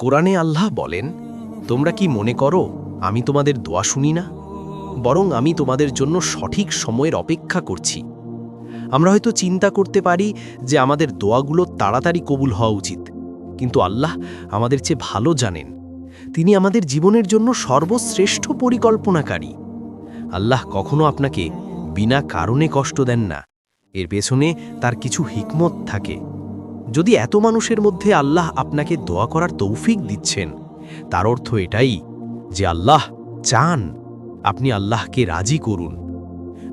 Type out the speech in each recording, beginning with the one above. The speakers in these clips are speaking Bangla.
কোরআনে আল্লাহ বলেন, তোমরা কি মনে করো, আমি তোমাদের দোয়া শুনি না? বরং আমি তোমাদের জন্য সঠিক সময়ের অপেক্ষা করছি। আমরা হয়তো চিন্তা করতে পারি যে আমাদের দোয়াগুলো তাড়াতাড়ি কবুল হওয়া উচিত। কিন্তু আল্লাহ আমাদের চেয়ে ভালো জানেন। তিনি আমাদের জীবনের জন্য সর্বশ্রেষ্ঠ পরিকল্পনাকারী। আল্লাহ কখনো আপনাকে বিনা কারণে কষ্ট দেন না। এর পেছনে তার কিছু হিকমত থাকে। যদি এত মানুষের মধ্যে আল্লাহ আপনাকে দোয়া করার তৌফিক দিচ্ছেন, তার অর্থ এটাই যে আল্লাহ চান আপনি আল্লাহকে রাজি করুন।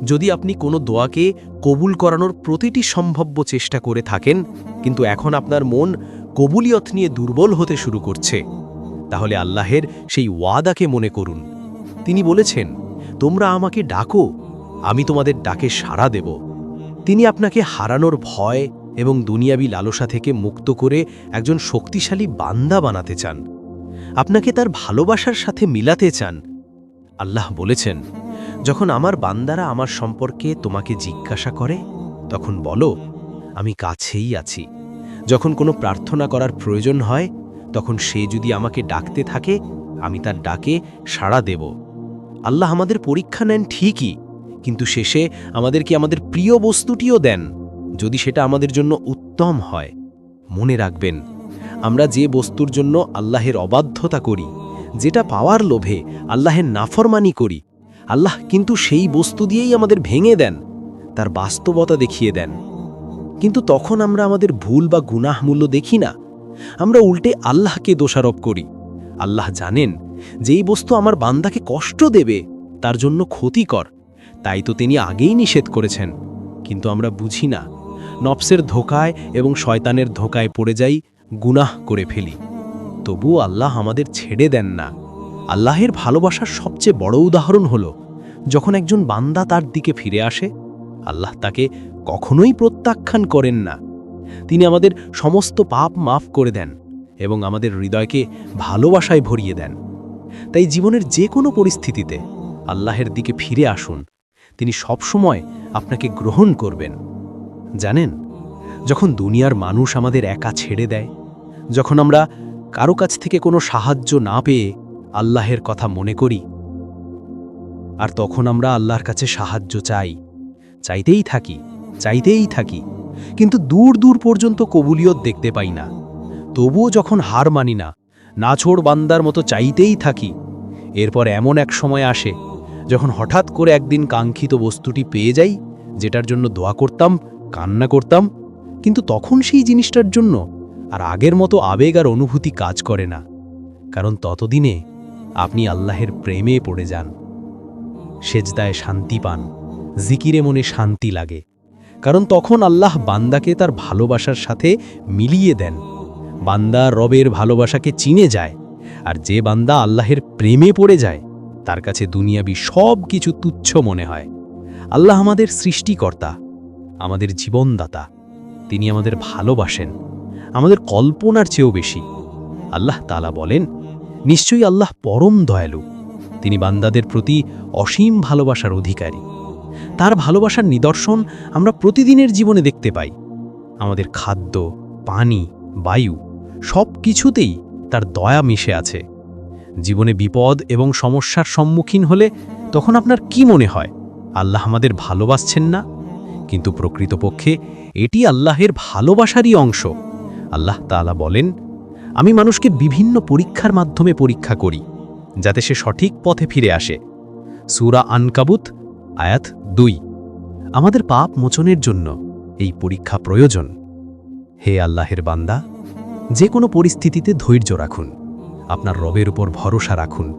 যদি আপনি কোনো দোয়াকে কবুল করানোর প্রতিটি সম্ভাব্য চেষ্টা করে থাকেন, কিন্তু এখন আপনার মন কবুলিয়ত নিয়ে দুর্বল হতে শুরু করছে, তাহলে আল্লাহের সেই ওয়াদাকে মনে করুন। তিনি বলেছেন, তোমরা আমাকে ডাকো, আমি তোমাদের ডাকে সাড়া দেব। তিনি আপনাকে হারানোর ভয় এবং দুনিয়াবি লালসা থেকে মুক্ত করে একজন শক্তিশালী বান্দা বানাতে চান। আপনাকে তার ভালোবাসার সাথে মিলাতে চান। আল্লাহ বলেছেন, যখন আমার বান্দারা আমার সম্পর্কে তোমাকে জিজ্ঞাসা করে, তখন বলো, আমি কাছেই আছি। যখন কোনো প্রার্থনা করার প্রয়োজন হয়, তখন সে যদি আমাকে ডাকতে থাকে, আমি তার ডাকে সাড়া দেব। আল্লাহ আমাদের পরীক্ষা নেন ঠিকই, কিন্তু শেষে আমাদেরকে আমাদের প্রিয় বস্তুটিও দেন। যদি সেটা আমাদের জন্য উত্তম হয়, মনে রাখবেন, আমরা যে বস্তুর জন্য আল্লাহের অবাধ্যতা করি, যেটা পাওয়ার লোভে আল্লাহের নাফরমানি করি, আল্লাহ কিন্তু সেই বস্তু দিয়েই আমাদের ভেঙে দেন, তার বাস্তবতা দেখিয়ে দেন। কিন্তু তখন আমরা আমাদের ভুল বা গুনাহ মূল্য দেখি না, আমরা উল্টে আল্লাহকে দোষারোপ করি। আল্লাহ জানেন যে এই বস্তু আমার বান্দাকে কষ্ট দেবে, তার জন্য ক্ষতিকর, তাই তো তিনি আগেই নিষেধ করেছেন। কিন্তু আমরা বুঝি না নফসের ধোকায় এবং শয়তানের ধোকায় পড়ে যাই, গুনাহ করে ফেলি। তবুও আল্লাহ আমাদের ছেড়ে দেন না। আল্লাহের ভালোবাসার সবচেয়ে বড় উদাহরণ হল, যখন একজন বান্দা তার দিকে ফিরে আসে, আল্লাহ তাকে কখনোই প্রত্যাখ্যান করেন না। তিনি আমাদের সমস্ত পাপ মাফ করে দেন এবং আমাদের হৃদয়কে ভালোবাসায় ভরিয়ে দেন। তাই জীবনের যে কোনো পরিস্থিতিতে আল্লাহের দিকে ফিরে আসুন। তিনি সবসময় আপনাকে গ্রহণ করবেন। জানেন? যখন দুনিয়ার মানুষ আমাদের একা ছেড়ে দেয়, যখন আমরা কারও কাছ থেকে কোনো সাহায্য না পেয়ে আল্লাহের কথা মনে করি, আর তখন আমরা আল্লাহর কাছে সাহায্য চাই, চাইতেই থাকি চাইতেই থাকি, কিন্তু দূর দূর পর্যন্ত কবুলিয়ত দেখতে পাই না। তবুও যখন হার মানি না, নাছোড় বান্দার মতো চাইতেই থাকি, এরপর এমন এক সময় আসে, যখন হঠাৎ করে একদিন কাঙ্ক্ষিত বস্তুটি পেয়ে যাই, যেটার জন্য দোয়া করতাম কান্না করতাম, কিন্তু তখন সেই জিনিসটার জন্য আর আগের মতো আবেগ আর অনুভূতি কাজ করে না। কারণ ততদিনে আপনি আল্লাহের প্রেমে পড়ে যান। সেজদায় শান্তি পান, জিকিরে মনে শান্তি লাগে। কারণ তখন আল্লাহ বান্দাকে তার ভালোবাসার সাথে মিলিয়ে দেন। বান্দা রবের ভালোবাসাকে চিনে যায়, আর যে বান্দা আল্লাহের প্রেমে পড়ে যায়, তার কাছে দুনিয়াবি সব কিছু তুচ্ছ মনে হয়। আল্লাহ আমাদের সৃষ্টিকর্তা আমাদের জীবনদাতা। তিনি আমাদের ভালোবাসেন। আমাদের কল্পনার চেয়েও বেশি। আল্লাহ তালা বলেন, নিশ্চয়ই আল্লাহ পরম দয়ালু। তিনি বান্দাদের প্রতি অসীম ভালোবাসার অধিকারী। তার ভালোবাসার নিদর্শন আমরা প্রতিদিনের জীবনে দেখতে পাই। আমাদের খাদ্য, পানি, বায়ু সব কিছুতেই তার দয়া মিশে আছে। জীবনে বিপদ এবং সমস্যার সম্মুখীন হলে তখন আপনার কি মনে হয়? আল্লাহ আমাদের ভালোবাসছেন না? কিন্তু প্রকৃতপক্ষে এটি আল্লাহের ভালোবাসারই অংশ। আল্লাহ তাআলা বলেন, আমি মানুষকে বিভিন্ন পরীক্ষার মাধ্যমে পরীক্ষা করি, যাতে সে সঠিক পথে ফিরে আসে। সুরা আনকাবুত, আয়াত দুই। আমাদের পাপ মোচনের জন্য এই পরীক্ষা প্রয়োজন। হে আল্লাহের বান্দা যে কোনো পরিস্থিতিতে ধৈর্য রাখুন। আপনার রবের উপর ভরসা রাখুন।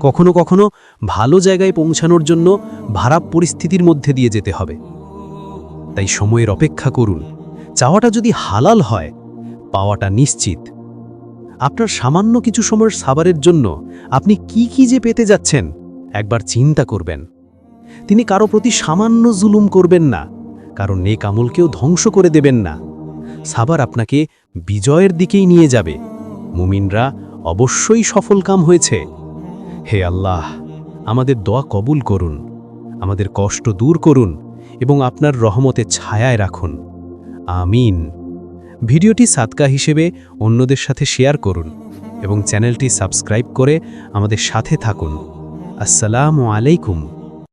কখনো কখনো ভালো জায়গায় পৌঁছানোর জন্য ভারাপ পরিস্থিতির মধ্যে দিয়ে যেতে হবে। তাই সময়ের অপেক্ষা করুন। চাওয়াটা যদি হালাল হয়, পাওয়াটা নিশ্চিত। আপনার সামান্য কিছু সময়ের সাবারের জন্য আপনি কি কি যে পেতে যাচ্ছেন, একবার চিন্তা করবেন। তিনি কারও প্রতি সামান্য জুলুম করবেন না কারণ নেক আমলকেও ধ্বংস করে দেবেন না। সাবার আপনাকে বিজয়ের দিকেই নিয়ে যাবে। মুমিনরা অবশ্যই সফল কাম হয়েছে। হে আল্লাহ, আমাদের দোয়া কবুল করুন। আমাদের কষ্ট দূর করুন। এবং আপনার রহমতে ছায়ায় রাখুন। আমিন। ভিডিওটি সাতকা হিসেবে অন্যদের সাথে শেয়ার করুন এবং চ্যানেলটি সাবস্ক্রাইব করে আমাদের সাথে থাকুন। আসসালামু আলাইকুম।